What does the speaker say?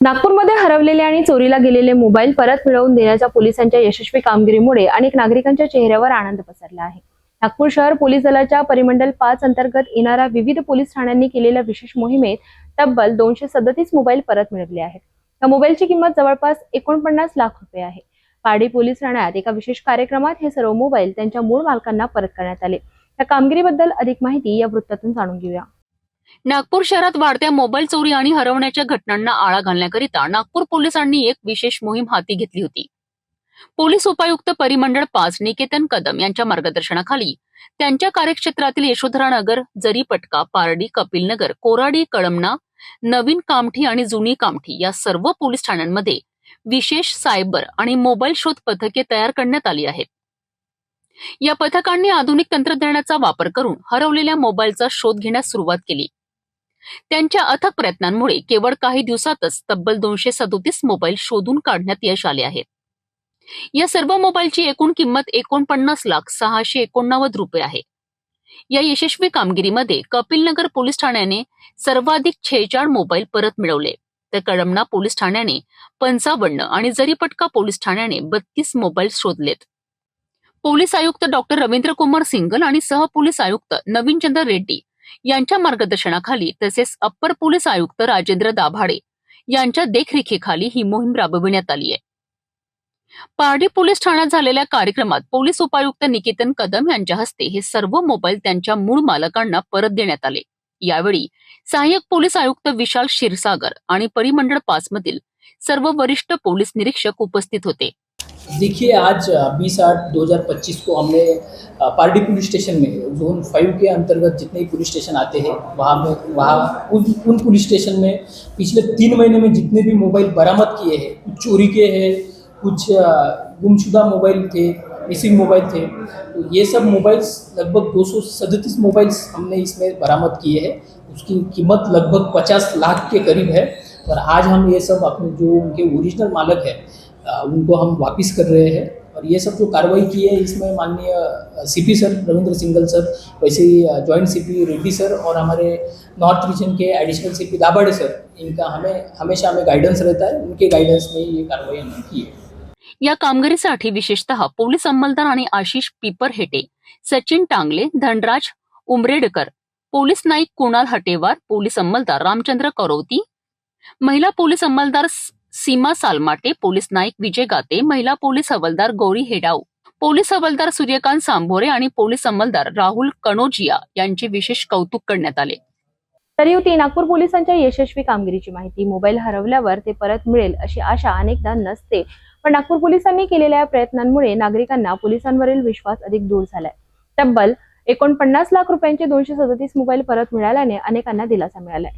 नागपूरमध्ये हरवलेले आणि चोरीला गेलेले मोबाईल परत मिळवून देण्याच्या पोलिसांच्या यशस्वी कामगिरीमुळे अनेक नागरिकांच्या चेहऱ्यावर आनंद पसरला आहे. नागपूर शहर पोलीस दलाच्या परिमंडल पाच अंतर्गत येणाऱ्या विविध पोलीस ठाण्यांनी केलेल्या विशेष मोहिमेत तब्बल दोनशे सदतीस मोबाईल परत मिळवले आहेत. या मोबाईलची किंमत जवळपास एकोणपन्नास लाख रुपये आहे. पाडी पोलीस ठाण्यात एका विशेष कार्यक्रमात हे सर्व मोबाईल त्यांच्या मूळ मालकांना परत करण्यात आले. या कामगिरीबद्दल अधिक माहिती या वृत्तातून जाणून घेऊया. नागपूर शहरात वाढत्या मोबाईल चोरी आणि हरवण्याच्या घटनांना आळा घालण्याकरिता नागपूर पोलिसांनी एक विशेष मोहीम हाती घेतली होती. पोलीस उपायुक्त परिमंडळ पाच निकेतन कदम यांच्या मार्गदर्शनाखाली त्यांच्या कार्यक्षेत्रातील यशोधरा नगर जरीपटका पारडी कपिलनगर कोराडी कळमना नवीन कामठी आणि जुनी कामठी या सर्व पोलीस ठाण्यांमध्ये विशेष सायबर आणि मोबाईल शोध पथके तयार करण्यात आली आहेत. या पथकांनी आधुनिक तंत्रज्ञानाचा वापर करून हरवलेल्या मोबाईलचा शोध घेण्यास सुरुवात केली. त्यांच्या अथक प्रयत्नांमुळे केवळ काही दिवसातच तब्बल दोनशे सदोतीस मोबाईल शोधून काढण्यात यश आले आहेत या सर्व मोबाईलची एकूण किंमत एकोणपन्नास लाख सहाशे एकोणनव्वद रुपये आहे. या यशस्वी कामगिरीमध्ये कपिलनगर पोलीस ठाण्याने सर्वाधिक छेचाळ मोबाईल परत मिळवले. तर कळमना पोलीस ठाण्याने पंचावन्न आणि जरीपटका पोलीस ठाण्याने बत्तीस मोबाईल शोधलेत. पोलीस आयुक्त डॉक्टर रवींद्र कुमार सिंगल आणि सहपोलीस आयुक्त नवीनचंद्र रेड्डी यांच्या मार्गदर्शनाखाली तसेच अप्पर पोलीस आयुक्त राजेंद्र दाभाडे यांच्या देखरेखीखाली ही मोहीम राबविण्यात आली आहे. पारडी पोलीस ठाण्यात झालेल्या कार्यक्रमात पोलीस उपायुक्त निकेतन कदम यांच्या हस्ते हे सर्व मोबाईल त्यांच्या मूळ मालकांना परत देण्यात आले. यावेळी सहाय्यक पोलीस आयुक्त विशाल क्षीरसागर आणि परिमंडळ पाच मधील सर्व वरिष्ठ पोलीस निरीक्षक उपस्थित होते. देखिए, आज बीस आठ 2025 को हमने पारडी पुलिस स्टेशन में, जोन फाइव के अंतर्गत जितने पुलिस स्टेशन आते हैं, वहाँ में, वहाँ, उन उन पुलिस स्टेशन में पिछले तीन महीने में जितने भी मोबाइल बरामद किए हैं, कुछ चोरी के हैं, कुछ गुमशुदा मोबाइल थे, मिसिंग मोबाइल थे तो ये सब मोबाइल्स लगभग दो सौ सैंतीस मोबाइल्स हमने इसमें बरामद किए हैं। उसकी कीमत लगभग पचास लाख के करीब है और आज हम ये सब अपने जो उनके ओरिजिनल मालक है उनको हम वापस कर रहे हैं और ये सब जो कार्रवाई की है, इसमें माननीय CP sir Ravindra Singal sir वैसे ही जॉइंट सीपी रेड्डी सर और हमारे नॉर्थ रीजन के एडिशनल सीपी दाभाडे सर इनका हमें, हमेशा हमें गाइडेंस रहता है, उनके गाइडेंस में ये कार्रवाई हमने की है। या कामगिरीसाठी विशेषतः पोलीस अंमलदार आणि आशिष पिपरहेटे, सचिन टांगले, धनराज उमरेडकर, पोलीस नाईक कुणाल हटेवार, पोलीस अंमलदार रामचंद्र करवती महिला पोलीस अंमलदार सीमा सालमाटे पोलीस नाईक विजय गाते महिला पोलीस हवालदार गौरी हेडाऊ पोलीस हवालदार सूर्यकांत सांभोरे आणि पोलीस अंमलदार राहुल कणोजिया यांचे विशेष कौतुक करण्यात आले. तरी होती नागपूर पोलिसांच्या यशस्वी कामगिरीची माहिती मोबाईल हरवल्यावर ते परत मिळेल अशी आशा अनेकदा नसते. पण नागपूर पोलिसांनी केलेल्या या प्रयत्नांमुळे नागरिकांना पोलिसांवरील विश्वास अधिक दूर झालाय. तब्बल एकोणपन्नास लाख रुपयांचे दोनशे सदतीस मोबाईल परत मिळाल्याने अनेकांना दिलासा मिळालाय.